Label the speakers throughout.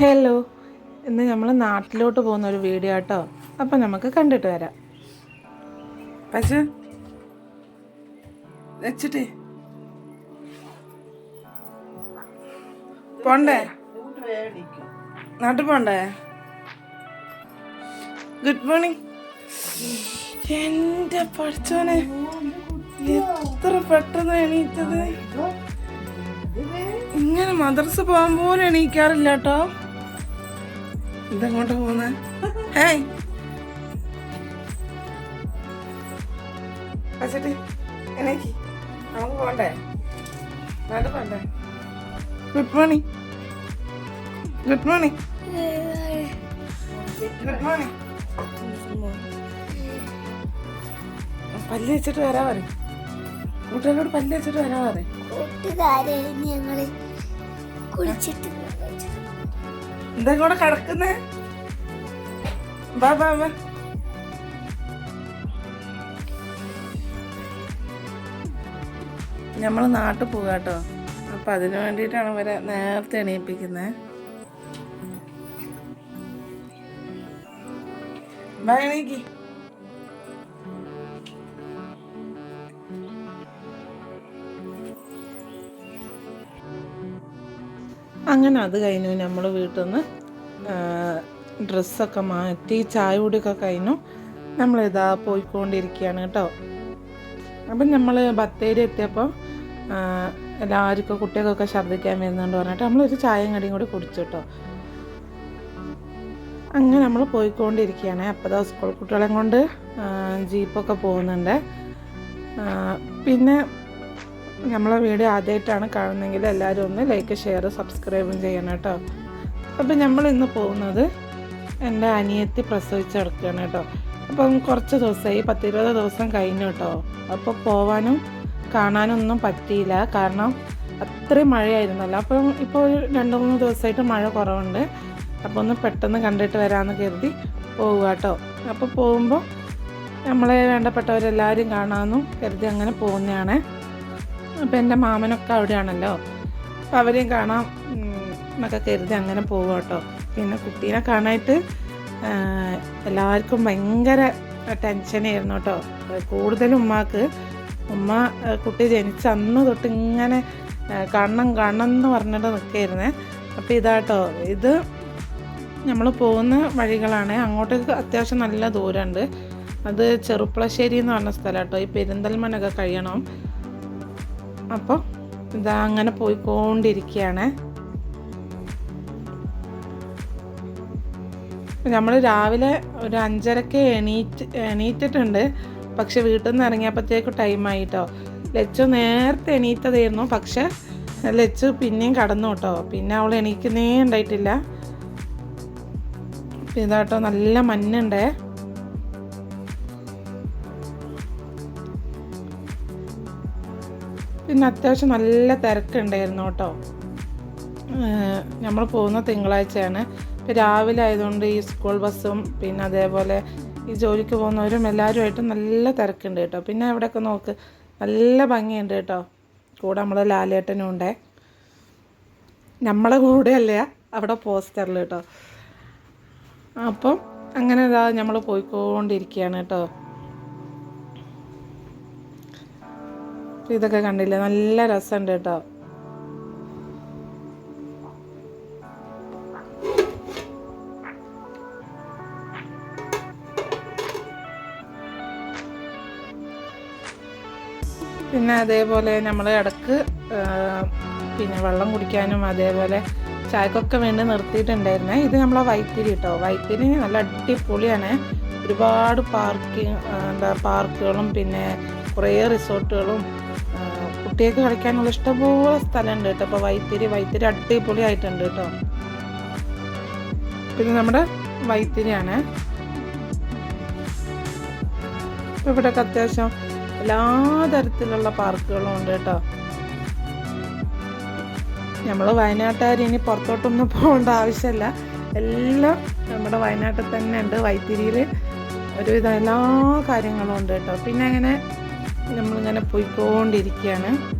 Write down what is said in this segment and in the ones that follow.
Speaker 1: Hello. ഇന്ന് നമ്മൾ നാട്ടിലോട്ട് പോകുന്ന ഒരു വീഡിയോ കേട്ടോ അപ്പം നമുക്ക് കണ്ടിട്ട് വരാം.
Speaker 2: പശു. വെച്ചിട്ടേ. പോണ്ടേ? നാട്ടിൽ പോണ്ടേ? ഗുഡ് മോർണിംഗ് എന്റെ പഠിച്ചോനെ എത്ര പെട്ടെന്ന് എണീറ്റത്. ഇങ്ങനെ മദ്രസ പോകാൻ പോലും എണീക്കാറില്ല കേട്ടോ. ഇതെങ്ങോട്ടാ പോകുന്നത് hey. Good morning good morning good morning പല്ല് വെച്ചിട്ട് വരാ പറയും. കൂട്ടുകാരോട് പല്ല് വെച്ചിട്ട് വരാ പറയും.
Speaker 3: കൂട്ടുകാരെ ഞങ്ങൾ കുളിച്ചിട്ട്
Speaker 2: എന്താ കൂടെ കിടക്കുന്നേ? ബാ ബാ നമ്മൾ നാട്ടിൽ പോകാം കേട്ടോ അപ്പം അതിന് വേണ്ടിയിട്ടാണ് ഇവരെ നേരത്തെ എണീപ്പിക്കുന്നത് ബാ എണീക്കി.
Speaker 1: അങ്ങനെ അത് കഴിഞ്ഞു നമ്മൾ വീട്ടിൽ നിന്ന് ഡ്രസ്സൊക്കെ മാറ്റി ചായ കുടിയൊക്കെ കഴിഞ്ഞു. ഇതാ പോയിക്കൊണ്ടിരിക്കുകയാണ് കേട്ടോ. അപ്പം നമ്മൾ ബത്തേരി എത്തിയപ്പോൾ എല്ലാവർക്കും കുട്ടികൾക്കൊക്കെ ഛർദ്ദിക്കാൻ വരുന്നുണ്ട് പറഞ്ഞിട്ട് നമ്മളൊരു ചായയും കടിയും കൂടി കുടിച്ചു കേട്ടോ. അങ്ങനെ നമ്മൾ പോയിക്കൊണ്ടിരിക്കുകയാണ്. അപ്പോൾ സ്കൂൾ കുട്ടികളെ കൊണ്ട് ജീപ്പൊക്കെ പോകുന്നുണ്ട്. പിന്നെ നമ്മളെ വീഡിയോ ആദ്യമായിട്ടാണ് കാണുന്നതെങ്കിൽ എല്ലാവരും ഒന്ന് ലൈക്ക് ഷെയർ സബ്സ്ക്രൈബും ചെയ്യണം കേട്ടോ. അപ്പം നമ്മൾ ഇന്ന് പോകുന്നത് എന്റെ അനിയത്തി പ്രസവിച്ച് കിടക്കുകയാണ് കേട്ടോ. അപ്പം കുറച്ച് ദിവസമായി പത്തിരുപത് ദിവസം കഴിഞ്ഞു കേട്ടോ. അപ്പോൾ പോവാനും കാണാനും ഒന്നും പറ്റിയില്ല. കാരണം അത്രയും മഴയായിരുന്നല്ലോ. അപ്പം ഇപ്പോൾ ഒരു രണ്ട് മൂന്ന് ദിവസമായിട്ട് മഴ കുറവുണ്ട്. അപ്പോൾ ഒന്ന് പെട്ടെന്ന് കണ്ടിട്ട് വരാമെന്ന് കരുതി പോവുക കേട്ടോ. അപ്പോൾ പോകുമ്പോൾ നമ്മളെ വേണ്ടപ്പെട്ടവരെല്ലാവരും കാണാമെന്നും കരുതി അങ്ങനെ പോകുന്നതാണ്. അപ്പം എന്റെ മാമനൊക്കെ അവിടെയാണല്ലോ. അപ്പം അവരെയും കാണാം. എന്നൊക്കെ കരുതി അങ്ങനെ പോകും കേട്ടോ പിന്നെ കുട്ടീനെ കാണാനായിട്ട് എല്ലാവർക്കും ഭയങ്കര ടെൻഷനായിരുന്നു കേട്ടോ കൂടുതലും ഉമ്മാക്ക്. ഉമ്മ കുട്ടി ജനിച്ച അന്ന് തൊട്ട് ഇങ്ങനെ കണ്ണം കാണണം കാണണം എന്ന് പറഞ്ഞിട്ട് നിൽക്കായിരുന്നേ അപ്പോൾ ഇതാട്ടോ ഇത് നമ്മൾ പോകുന്ന വഴികളാണ്. അങ്ങോട്ടേക്ക് അത്യാവശ്യം നല്ല ദൂരമുണ്ട് അത് ചെറുപ്പളശ്ശേരി എന്ന് പറഞ്ഞ സ്ഥലം കേട്ടോ ഈ പെരിന്തൽമണ്ണൊക്കെ കഴിയണം. അപ്പോൾ ഇതാ അങ്ങനെ പോയിക്കൊണ്ടിരിക്കുകയാണ് നമ്മൾ രാവിലെ ഒരു അഞ്ചരക്ക് എണീറ്റ് എണീറ്റിട്ടുണ്ട്. പക്ഷെ വീട്ടിൽ നിന്ന് ഇറങ്ങിയപ്പോഴത്തേക്ക് ടൈമായി കേട്ടോ ലച്ചു നേരത്തെ എണീറ്റതായിരുന്നു. പക്ഷെ ലച്ചു പിന്നെയും കടന്നു കേട്ടോ. പിന്നെ അവൾ എണീക്കുന്നേ ഉണ്ടായിട്ടില്ല. ഇതാട്ടോ നല്ല മഞ്ഞുണ്ടേ. പിന്നെ അത്യാവശ്യം നല്ല തിരക്കുണ്ടായിരുന്നു കേട്ടോ. നമ്മൾ പോകുന്ന തിങ്കളാഴ്ചയാണ്. ഇപ്പം രാവിലെ ആയതുകൊണ്ട് ഈ സ്കൂൾ ബസ്സും പിന്നെ അതേപോലെ ഈ ജോലിക്ക് പോകുന്നവരും എല്ലാവരുമായിട്ട് നല്ല തിരക്കുണ്ട് കേട്ടോ. പിന്നെ അവിടെയൊക്കെ നോക്ക് നല്ല ഭംഗിയുണ്ട് കേട്ടോ. കൂടെ നമ്മളെ ലാലേട്ടനും ഉണ്ടേ. നമ്മളെ കൂടെ അല്ല അവിടെ പോസ്റ്ററിൽ കേട്ടോ. അപ്പം അങ്ങനെ ഇതാ നമ്മൾ പോയിക്കൊണ്ടിരിക്കുകയാണ് കേട്ടോ. ഇതൊക്കെ കണ്ടില്ലേ? നല്ല രസമുണ്ട് കേട്ടോ. പിന്നെ അതേപോലെ നമ്മൾ ഇടയ്ക്ക് പിന്നെ വെള്ളം കുടിക്കാനും അതേപോലെ ചായക്കൊക്കെ വേണ്ടി നിർത്തിയിട്ടുണ്ടായിരുന്നെ. ഇത് നമ്മളെ വൈത്തിരി കേട്ടോ. വൈത്തിരി നല്ല അടിപൊളിയാണ്. ഒരുപാട് പാർക്കിങ് എന്താ പാർക്കുകളും പിന്നെ കുറേ റിസോർട്ടുകളും കുട്ടികൾക്ക് കളിക്കാനുള്ള ഇഷ്ടംപോലെ സ്ഥലമുണ്ട് കേട്ടോ. അപ്പോൾ വൈത്തിരി വൈത്തിരി അടിപൊളി ആയിട്ടുണ്ട് കേട്ടോ. പിന്നെ നമ്മുടെ വൈത്തിരിയാണ്. ഇവിടെ ഇവിടെയൊക്കെ അത്യാവശ്യം എല്ലാ തരത്തിലുള്ള പാർക്കുകളും ഉണ്ട് കേട്ടോ. നമ്മൾ വയനാട്ടുകാർ ഇനി പുറത്തോട്ടൊന്നും പോകേണ്ട ആവശ്യമില്ല. എല്ലാം നമ്മുടെ വയനാട്ടിൽ തന്നെ ഉണ്ട്. വൈത്തിരിയിൽ ഒരുവിധം എല്ലാ കാര്യങ്ങളും ഉണ്ട് കേട്ടോ. പിന്നെ അങ്ങനെ നമ്മളിങ്ങനെ പോയിക്കൊണ്ടിരിക്കുകയാണ്.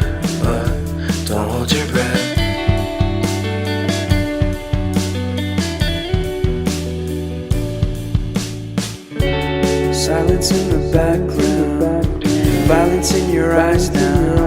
Speaker 4: in your eyes now.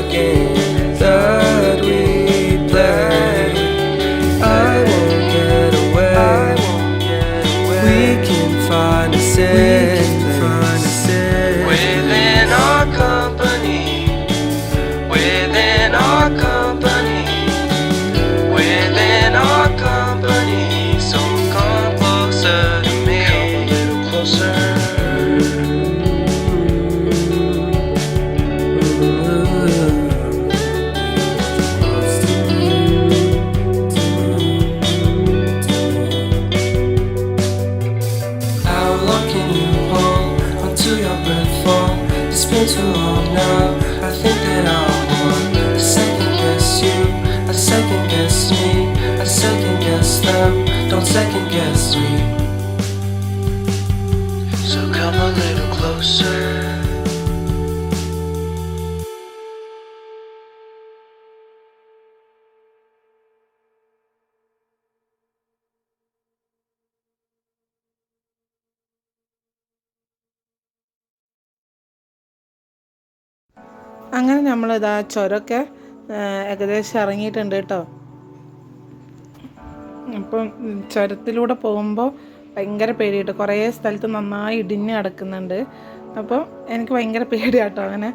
Speaker 5: again.
Speaker 1: അങ്ങനെ നമ്മളിതാ ചുരമൊക്കെ ഏകദേശം ഇറങ്ങിയിട്ടുണ്ട് കേട്ടോ. അപ്പം ചുരത്തിലൂടെ പോകുമ്പോൾ ഭയങ്കര പേടിയിട്ട് കുറേ സ്ഥലത്ത് നന്നായി ഇടിഞ്ഞ് കിടക്കുന്നുണ്ട്. അപ്പോൾ എനിക്ക് ഭയങ്കര പേടിയാട്ടോ അങ്ങനെ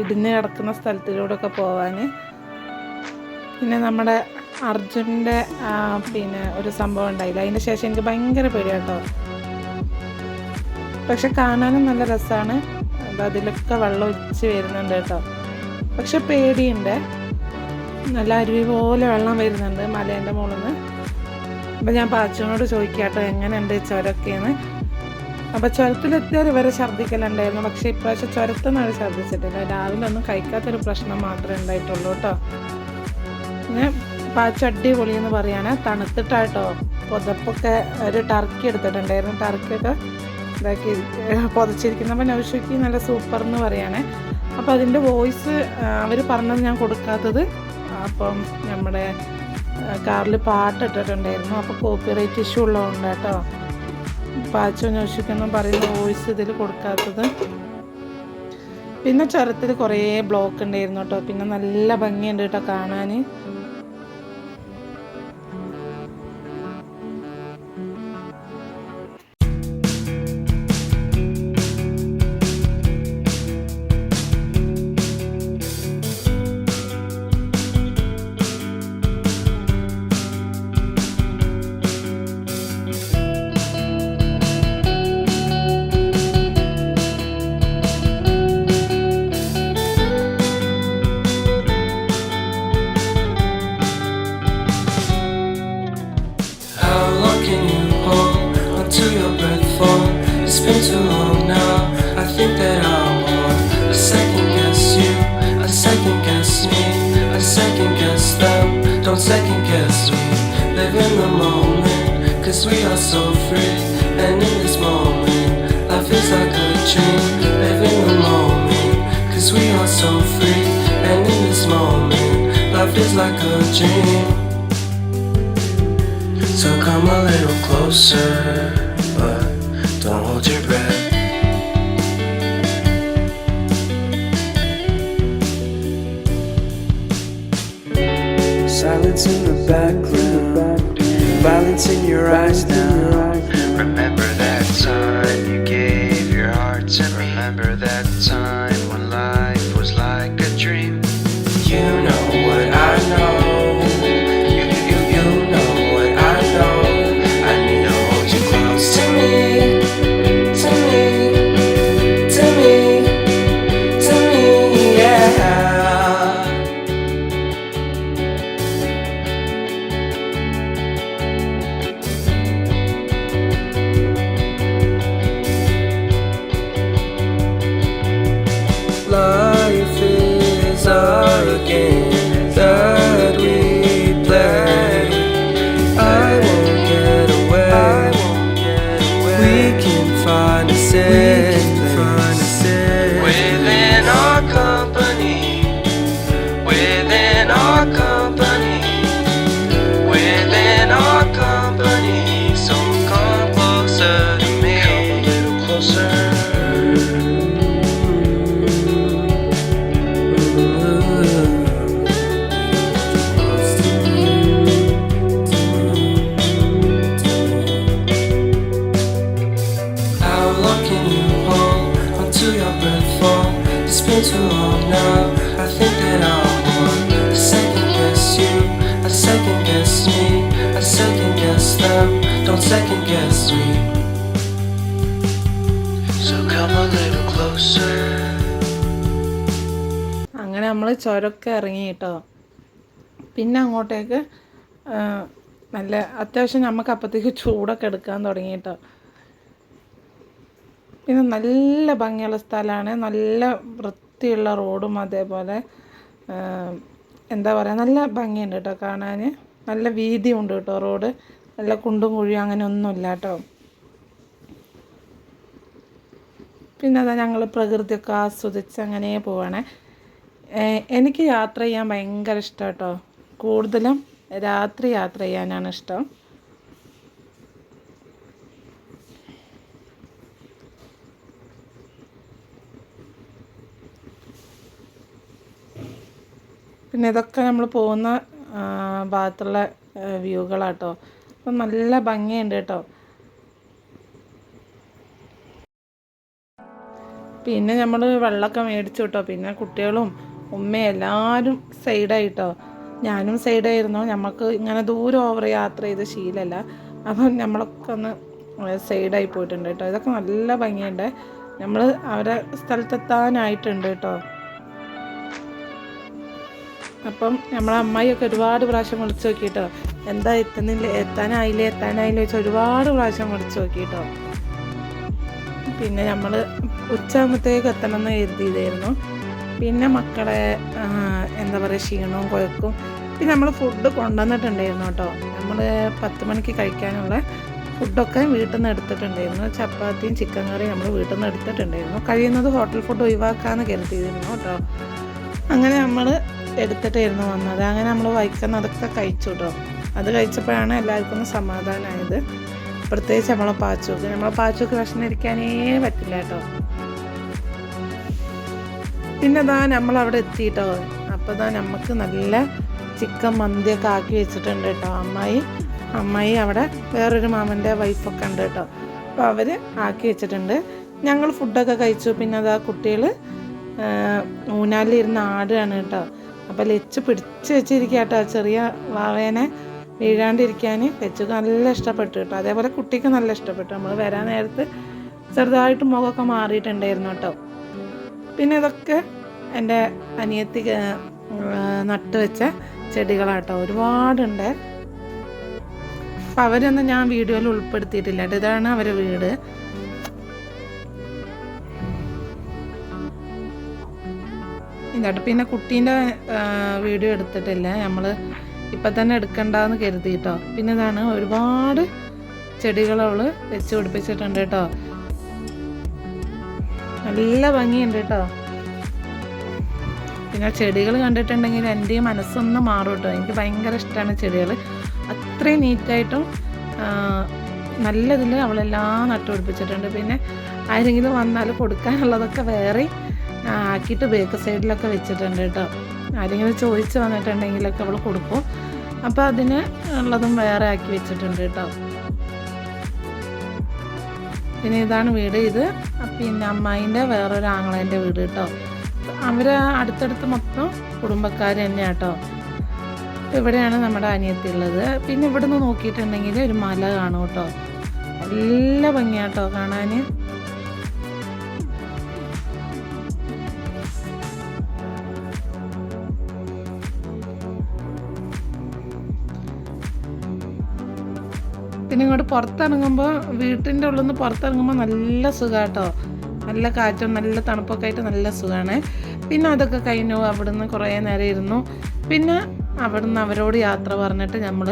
Speaker 1: ഇടിഞ്ഞ് കിടക്കുന്ന സ്ഥലത്തിലൂടെ ഒക്കെ പോവാൻ പിന്നെ നമ്മുടെ അർജുന്റെ പിന്നെ ഒരു സംഭവം ഉണ്ടായില്ല. അതിന്റെ ശേഷം എനിക്ക് ഭയങ്കര പേടിയാട്ടോ പക്ഷെ കാണാനും നല്ല രസമാണ് അതിലൊക്കെ വെള്ളം ഒഴിച്ച് വരുന്നുണ്ട് കേട്ടോ. പക്ഷെ പേടിയുണ്ട്. നല്ല അരുവി പോലെ വെള്ളം വരുന്നുണ്ട് മലേന്റെ മുകളിൽ നിന്ന് അപ്പം ഞാൻ പാച്ചനോട് ചോദിക്കാട്ടോ എങ്ങനെയുണ്ട് ചുരക്കേന്ന്. അപ്പം ചുരത്തിലെത്തിയാൽ ഇവരെ ഛർദ്ദിക്കലുണ്ടായിരുന്നു. പക്ഷേ ഇപ്രാവശ്യം ചുരത്തൊന്നും അവർ ഛർദ്ദിച്ചിട്ടില്ല. രാവിലെ ഒന്നും കഴിക്കാത്തൊരു പ്രശ്നം മാത്രമേ ഉണ്ടായിട്ടുള്ളൂ കേട്ടോ. പിന്നെ പാച്ച അടിപൊളിയെന്ന് പറയാണ് തണുത്തിട്ടാട്ടോ പുതപ്പൊക്കെ ഒരു ടർക്കി എടുത്തിട്ടുണ്ടായിരുന്നു. ടർക്കിയൊക്കെ ഇതാക്കി പുതച്ചിരിക്കുന്നപ്പോൾ നൗഷയ്ക്ക് നല്ല സൂപ്പർ എന്ന് പറയുകയാണേ അപ്പോൾ അതിന്റെ വോയിസ് അവർ പറഞ്ഞത് ഞാൻ കൊടുക്കാത്തത് അപ്പം നമ്മുടെ കാറിൽ പാട്ടിട്ടിട്ടുണ്ടായിരുന്നു. അപ്പോൾ അപ്പോൾ കോപ്പിറൈറ്റ് ഇഷ്യൂ ഉള്ളതുകൊണ്ട് കേട്ടോ. പാച്ചോ നൗഷിക്കൊന്നും പറയുന്ന വോയിസ് ഇതിൽ കൊടുക്കാത്തത്. പിന്നെ ചുരത്തിൽ കുറേ ബ്ലോക്ക് ഉണ്ടായിരുന്നു കേട്ടോ. പിന്നെ നല്ല ഭംഗിയുണ്ട് കേട്ടോ കാണാൻ
Speaker 4: that I'm. I second guess you. I second guess me. I second guess them. Don't second guess me. Live in the moment. Cause we are so free. And in this moment, life is like a dream. Live in the moment. Cause we are so free. And in this moment, like a dream. So come a little closer, but Don't hold your
Speaker 5: a
Speaker 4: game that we play. I won't get away. We can find a safe within our company. Within our company. Within our company. So come closer to me. Come a little closer.
Speaker 1: ചുരമൊക്കെ ഇറങ്ങി കേട്ടോ. പിന്നെ അങ്ങോട്ടേക്ക് നല്ല അത്യാവശ്യം നമുക്ക് അപ്പോഴത്തേക്ക് ചൂടൊക്കെ എടുക്കാൻ തുടങ്ങി കേട്ടോ. പിന്നെ നല്ല ഭംഗിയുള്ള സ്ഥലമാണ്. നല്ല വൃത്തിയുള്ള റോഡും അതേപോലെ എന്താ പറയുക നല്ല ഭംഗിയുണ്ട് കേട്ടോ കാണാൻ നല്ല വീതിയുണ്ട് കേട്ടോ റോഡ്. നല്ല കുണ്ടും കുഴിയും അങ്ങനെ ഒന്നുമില്ല കേട്ടോ. പിന്നെ അതാ ഞങ്ങൾ പ്രകൃതിയൊക്കെ ആസ്വദിച്ച് അങ്ങനെ പോവാണേ. എനിക്ക് യാത്ര ചെയ്യാൻ ഭയങ്കര ഇഷ്ടം കേട്ടോ കൂടുതലും രാത്രി യാത്ര ചെയ്യാനാണ് ഇഷ്ടം. പിന്നെ ഇതൊക്കെ നമ്മൾ പോകുന്ന ഭാഗത്തുള്ള വ്യൂകളാട്ടോ. അപ്പം നല്ല ഭംഗിയുണ്ട് കേട്ടോ. പിന്നെ നമ്മൾ വെള്ളമൊക്കെ മേടിച്ചു കേട്ടോ. പിന്നെ കുട്ടികളും ഉമ്മയും എല്ലാവരും സൈഡായിട്ടോ. ഞാനും സൈഡായിരുന്നു. നമുക്ക് ഇങ്ങനെ ദൂരം ഓവർ യാത്ര ചെയ്ത് ശീലമല്ല അപ്പം നമ്മളൊക്കെ ഒന്ന് സൈഡായി പോയിട്ടുണ്ട് കേട്ടോ. ഇതൊക്കെ നല്ല ഭംഗിയുണ്ട്. നമ്മൾ അവരെ സ്ഥലത്തെത്താനായിട്ടുണ്ട് കേട്ടോ. അപ്പം നമ്മളെ അമ്മായിയൊക്കെ ഒരുപാട് പ്രാവശ്യം വിളിച്ചു നോക്കിയിട്ടോ എന്താ എത്തുന്നില്ല എത്താനായില്ലേ എത്താനായില്ലേ വെച്ചാൽ ഒരുപാട് പ്രാവശ്യം വിളിച്ചു നോക്കിയിട്ടോ പിന്നെ നമ്മൾ ഉച്ചയാകുമ്പോഴത്തേക്ക് എത്തണം എന്ന് കരുതിയതായിരുന്നു. പിന്നെ മക്കളെ എന്താ പറയുക ക്ഷീണവും കുഴക്കും. പിന്നെ നമ്മൾ ഫുഡ് കൊണ്ടുവന്നിട്ടുണ്ടായിരുന്നു കേട്ടോ. നമ്മൾ പത്ത് മണിക്ക് കഴിക്കാനുള്ള ഫുഡൊക്കെ വീട്ടിൽ നിന്ന് എടുത്തിട്ടുണ്ടായിരുന്നു. ചപ്പാത്തിയും ചിക്കൻ കറിയും നമ്മൾ വീട്ടിൽ നിന്ന് എടുത്തിട്ടുണ്ടായിരുന്നു. കഴിയുന്നത് ഹോട്ടൽ ഫുഡ് ഒഴിവാക്കാമെന്ന് കരുതിയിരുന്നു കേട്ടോ. അങ്ങനെ നമ്മൾ എടുത്തിട്ടായിരുന്നു വന്നത്. അങ്ങനെ നമ്മൾ വൈക്കുന്ന അതൊക്കെ കഴിച്ചു കേട്ടോ. അത് കഴിച്ചപ്പോഴാണ് എല്ലാവർക്കും സമാധാനമായത് പ്രത്യേകിച്ച് നമ്മളെ പാച്ചോക്ക്. നമ്മളെ പാച്ചോക്ക് ഭക്ഷണം ഇരിക്കാനേ പറ്റില്ല കേട്ടോ. പിന്നെ ഇതാ നമ്മൾ അവിടെ എത്തിയിട്ടോ അപ്പോൾ ഇതാ നമുക്ക് നല്ല ചിക്കൻ മന്തിയൊക്കെ ആക്കി വെച്ചിട്ടുണ്ട് കേട്ടോ അമ്മായി. അമ്മായി അവിടെ വേറൊരു മാമന്റെ വൈഫൊക്കെ ഉണ്ട് കേട്ടോ. അപ്പോൾ അവർ ആക്കി വെച്ചിട്ടുണ്ട്. ഞങ്ങൾ ഫുഡൊക്കെ കഴിച്ചു. പിന്നെ അതാ കുട്ടികൾ ഊനാലിരുന്ന് ആടുകയാണ് കേട്ടോ. അപ്പോൾ ലെച്ച് പിടിച്ച് വെച്ചിരിക്കുക കേട്ടോ ചെറിയ വാവേനെ വീഴാണ്ടിരിക്കാൻ ലച്ചുക്ക് നല്ല ഇഷ്ടപ്പെട്ടു കേട്ടോ. അതേപോലെ കുട്ടിക്ക് നല്ല ഇഷ്ടപ്പെട്ടു. നമ്മൾ വരാൻ നേരത്ത് ചെറുതായിട്ട് മുഖമൊക്കെ മാറിയിട്ടുണ്ടായിരുന്നു കേട്ടോ. പിന്നെ ഇതൊക്കെ എന്റെ അനിയത്തി നട്ടുവെച്ച നട്ട് വെച്ച ചെടികളാട്ടോ. ഒരുപാടുണ്ട്. അപ്പം അവരൊന്നും ഞാൻ വീഡിയോയിൽ ഉൾപ്പെടുത്തിയിട്ടില്ല ഇതാണ് അവരുടെ വീട്. ഇതാട്ടോ. പിന്നെ കുട്ടീന്റെ വീഡിയോ എടുത്തിട്ടില്ല. നമ്മൾ ഇപ്പം തന്നെ എടുക്കണ്ടെന്ന് കരുതി കേട്ടോ പിന്നെ ഇതാണ് ഒരുപാട് ചെടികൾ വെച്ച് പിടിപ്പിച്ചിട്ടുണ്ട് കേട്ടോ. നല്ല ഭംഗിയുണ്ട് കേട്ടോ. പിന്നെ ചെടികൾ കണ്ടിട്ടുണ്ടെങ്കിൽ എന്റെ മനസ്സൊന്ന് മാറും കേട്ടോ. എനിക്ക് ഭയങ്കര ഇഷ്ടമാണ് ചെടികൾ അത്രയും നീറ്റായിട്ടും നല്ലതിൽ അവളെല്ലാം നട്ടുപിടിപ്പിച്ചിട്ടുണ്ട് പിന്നെ ആരെങ്കിലും വന്നാൽ കൊടുക്കാനുള്ളതൊക്കെ വേറെ ആക്കിയിട്ട് ബേക്ക് സൈഡിലൊക്കെ വെച്ചിട്ടുണ്ട് കേട്ടോ. ആരെങ്കിലും ചോദിച്ച് വന്നിട്ടുണ്ടെങ്കിലൊക്കെ അവൾ കൊടുക്കും. അപ്പോൾ അതിന് ഉള്ളതും വേറെ ആക്കി വെച്ചിട്ടുണ്ട് കേട്ടോ. പിന്നെ ഇതാണ് വീട് ഇത്. പിന്നെ അമ്മായിന്റെ വേറൊരു ആങ്ങളേന്റെ വീട് കേട്ടോ. അവർ അടുത്തടുത്ത് മൊത്തം കുടുംബക്കാർ തന്നെയാണ് കേട്ടോ. ഇവിടെയാണ് നമ്മുടെ അനിയത്തി ഉള്ളത്. പിന്നെ ഇവിടുന്ന് നോക്കിയിട്ടുണ്ടെങ്കിൽ ഒരു മല കാണും കേട്ടോ. നല്ല ഭംഗിയാട്ടോ കാണാൻ. പിന്നെ ഇങ്ങോട്ട് പുറത്തിറങ്ങുമ്പോൾ വീട്ടിന്റെ ഉള്ളിൽ നിന്ന് പുറത്തിറങ്ങുമ്പോൾ നല്ല സുഖമാട്ടോ നല്ല കാറ്റും നല്ല തണുപ്പൊക്കെ ആയിട്ട് നല്ല സുഖമാണ് പിന്നെ അതൊക്കെ കഴിഞ്ഞു അവിടുന്ന് കുറേ നേരം ഇരുന്നു. പിന്നെ അവിടുന്ന് അവരോട് യാത്ര പറഞ്ഞിട്ട് നമ്മൾ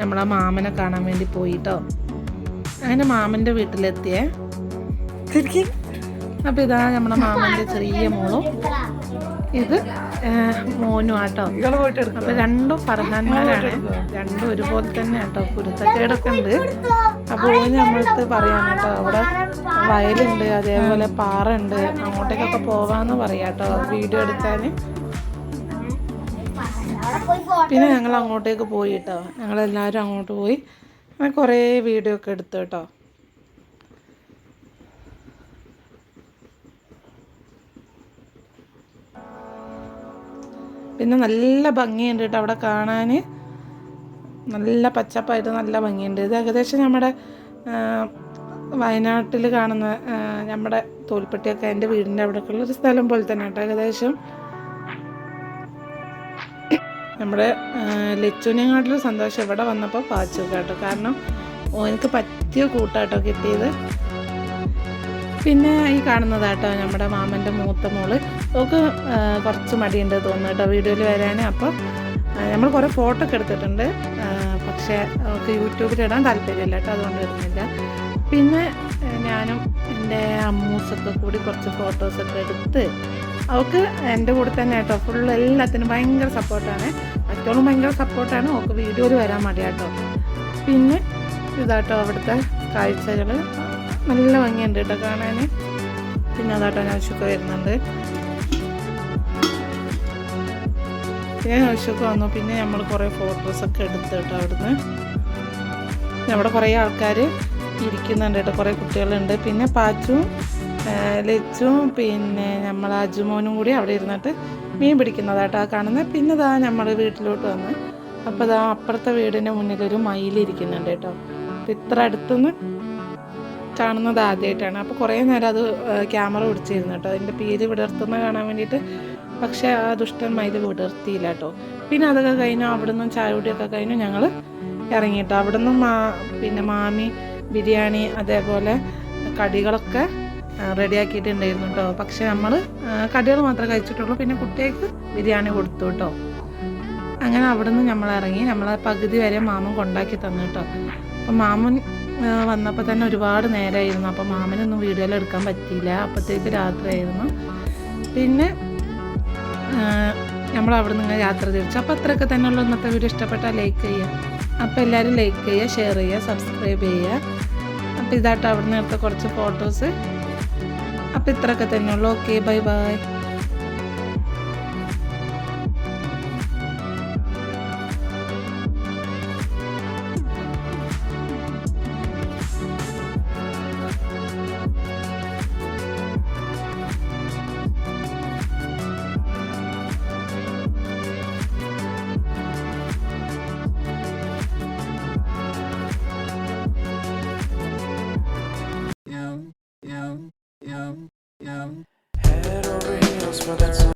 Speaker 1: നമ്മളെ മാമനെ കാണാൻ വേണ്ടി പോയിട്ടോ. അങ്ങനെ മാമന്റെ വീട്ടിലെത്തിയേ. അപ്പം ഇതാ നമ്മുടെ മാമന്റെ ചെറിയ മോളും. ഇത് മോനും ആട്ടോ. അപ്പൊ രണ്ടും പറന്നാന്മാരാണ്. രണ്ടും ഒരുപോലെ തന്നെ ആട്ടോ കുരുത്തക്കേടൊക്കെ ഉണ്ട്. അപ്പോൾ നമ്മളടുത്ത് പറയാം കേട്ടോ അവിടെ വയലുണ്ട് അതേപോലെ പാറ ഉണ്ട് അങ്ങോട്ടേക്കൊക്കെ പോവാന്ന് പറയാം കേട്ടോ വീഡിയോ എടുക്കാൻ പിന്നെ ഞങ്ങൾ അങ്ങോട്ടേക്ക് പോയി കേട്ടോ. ഞങ്ങളെല്ലാവരും അങ്ങോട്ട് പോയി. കുറേ വീഡിയോ ഒക്കെ എടുത്തു കേട്ടോ. പിന്നെ നല്ല ഭംഗിയുണ്ട് കേട്ടോ അവിടെ കാണാൻ നല്ല പച്ചപ്പായിട്ട് നല്ല ഭംഗിയുണ്ട്. ഇത് ഏകദേശം നമ്മുടെ വയനാട്ടിൽ കാണുന്ന നമ്മുടെ തോൽപ്പെട്ടിയൊക്കെ എന്റെ വീടിന്റെ അവിടെയൊക്കെയുള്ള ഒരു സ്ഥലം പോലെ തന്നെ കേട്ടോ ഏകദേശം. നമ്മുടെ ലച്ചുവിനെക്കാട്ടിലും സന്തോഷം ഇവിടെ വന്നപ്പോൾ പാച്ചു കേട്ടോ. കാരണം എനിക്ക് പറ്റിയ കൂട്ടാട്ടോ കിട്ടിയത്. പിന്നെ ഈ കാണുന്നതാട്ടോ നമ്മുടെ മാമന്റെ മൂത്ത മോൾ. ഓക്ക് കുറച്ച് മടിയുണ്ട് തോന്നുന്നു കേട്ടോ വീഡിയോയിൽ വരാൻ അപ്പോൾ നമ്മൾ കുറേ ഫോട്ടോ ഒക്കെ എടുത്തിട്ടുണ്ട്. പക്ഷേ അവൾക്ക് യൂട്യൂബിൽ ഇടാൻ താല്പര്യമില്ല കേട്ടോ അതുകൊണ്ട് ഇടുന്നില്ല. പിന്നെ ഞാനും എന്റെ അമ്മൂസൊക്കെ കൂടി കുറച്ച് ഫോട്ടോസൊക്കെ എടുത്ത് അവൾക്ക് എന്റെ കൂടെ തന്നെ കേട്ടോ ഫുൾ എല്ലാത്തിനും ഭയങ്കര സപ്പോർട്ടാണ് മറ്റോളും ഭയങ്കര സപ്പോർട്ടാണ് അവൾക്ക് വീഡിയോയിൽ വരാൻ മതി കേട്ടോ. പിന്നെ ഇതാട്ടോ അവിടുത്തെ കാഴ്ചകൾ നല്ല ഭംഗിയുണ്ട് കേട്ടോ കാണാൻ പിന്നെ അതാട്ടോ ശുഖം വരുന്നുണ്ട്. പിന്നെ ആവശ്യമൊക്കെ വന്നു. പിന്നെ നമ്മൾ കുറേ ഫോട്ടോസൊക്കെ എടുത്ത് കേട്ടോ അവിടുന്ന്. നമ്മുടെ കുറേ ആൾക്കാർ ഇരിക്കുന്നുണ്ട് കേട്ടോ. കുറേ കുട്ടികളുണ്ട്. പിന്നെ പാച്ചും ലച്ചും പിന്നെ നമ്മൾ അജുമോനും കൂടി അവിടെ ഇരുന്നിട്ട് മീൻ പിടിക്കുന്നതാട്ടോ ആ കാണുന്നത് പിന്നെ ഇതാ നമ്മൾ വീട്ടിലോട്ട് വന്ന്. അപ്പോൾ ഇതാ അപ്പുറത്തെ വീടിന്റെ മുന്നിലൊരു മയിലിരിക്കുന്നുണ്ട് കേട്ടോ. അപ്പം ഇത്ര അടുത്തുനിന്ന് കാണുന്നത് ആദ്യമായിട്ടാണ് അപ്പോൾ കുറേ നേരം അത് ക്യാമറ പിടിച്ചിരുന്നു കേട്ടോ. അതിന്റെ പേര് വിടർത്തുന്ന കാണാൻ വേണ്ടിയിട്ട് പക്ഷേ ആ ദുഷ്ടൻ മൈദ വിടർത്തിയില്ല കേട്ടോ. പിന്നെ അതൊക്കെ കഴിഞ്ഞു അവിടെ നിന്നും കുടിയൊക്കെ കഴിഞ്ഞു ഞങ്ങൾ ഇറങ്ങിയിട്ടോ. നിന്നും മാ പിന്നെ മാമി ബിരിയാണി അതേപോലെ കടികളൊക്കെ റെഡിയാക്കിയിട്ടുണ്ടായിരുന്നു കേട്ടോ. പക്ഷെ നമ്മൾ കടികൾ മാത്രമേ കഴിച്ചിട്ടുള്ളൂ. പിന്നെ കുട്ടികൾക്ക് ബിരിയാണി കൊടുത്തു കേട്ടോ. അങ്ങനെ അവിടെ നിന്ന് നമ്മൾ ഇറങ്ങി നമ്മളെ പകുതി വരെ മാമൻ കൊണ്ടാക്കി തന്നു കേട്ടോ. അപ്പം മാമൻ വന്നപ്പോൾ തന്നെ ഒരുപാട് നേരമായിരുന്നു അപ്പോൾ മാമനൊന്നും വീഡിയോയിൽ എടുക്കാൻ പറ്റിയില്ല. അപ്പോഴത്തേക്ക് രാത്രിയായിരുന്നു. പിന്നെ നമ്മൾ അവിടെ നിന്ന് യാത്ര തിരിച്ചു. അപ്പോൾ അത്രയൊക്കെ തന്നെയുള്ള. ഇന്നത്തെ വീഡിയോ ഇഷ്ടപ്പെട്ടാൽ ലൈക്ക് ചെയ്യുക. അപ്പോൾ എല്ലാവരും ലൈക്ക് ചെയ്യുക ഷെയർ ചെയ്യുക സബ്സ്ക്രൈബ് ചെയ്യുക. അപ്പോൾ ഇതായിട്ട് അവിടെ നിന്ന് എടുത്ത കുറച്ച് ഫോട്ടോസ് അപ്പോൾ ഇത്രയൊക്കെ തന്നെയുള്ളൂ. Okay bye bye